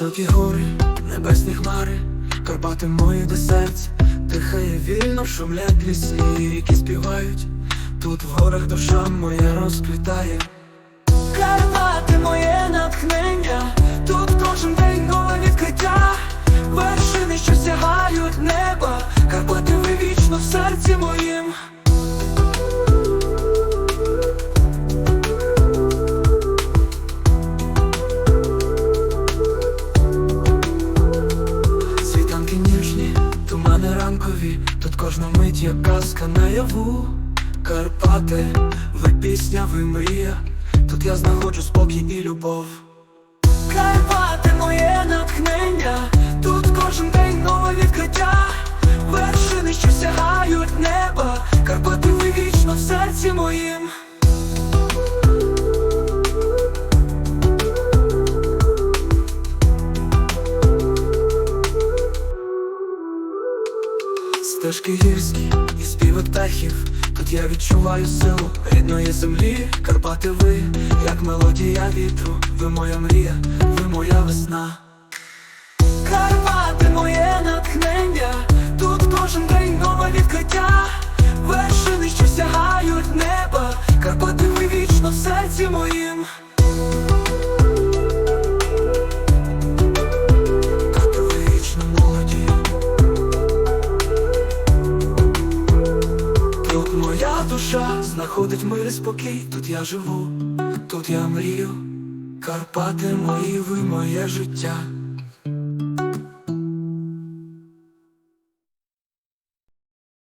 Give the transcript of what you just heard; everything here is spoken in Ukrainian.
Високі гори, небесні хмари, Карпати мої до серця, дихає вільно, шумлять ліси, які співають. Тут в горах душа моя розквітає. Карпати тут кожна мить як казка наяву. Карпати, ви пісня, ви мрія, тут я знаходжу спокій і любов. Карпати моє натхнення, тут кожен день нове відкриття, вершини, що сягають неба, Карпати ви вічно в серці моїм. Стежки гірські і співи птахів, тут я відчуваю силу рідної землі, Карпати ви, як мелодія вітру, ви моя мрія, ви моя весна. Карпати моє натхнення, тут кожен день нове відкриття, вершини, що сягають неба, Карпати ви вічно в серці моїм. Моя душа знаходить мир і спокій, тут я живу, тут я мрію, Карпати мої, ви моє життя.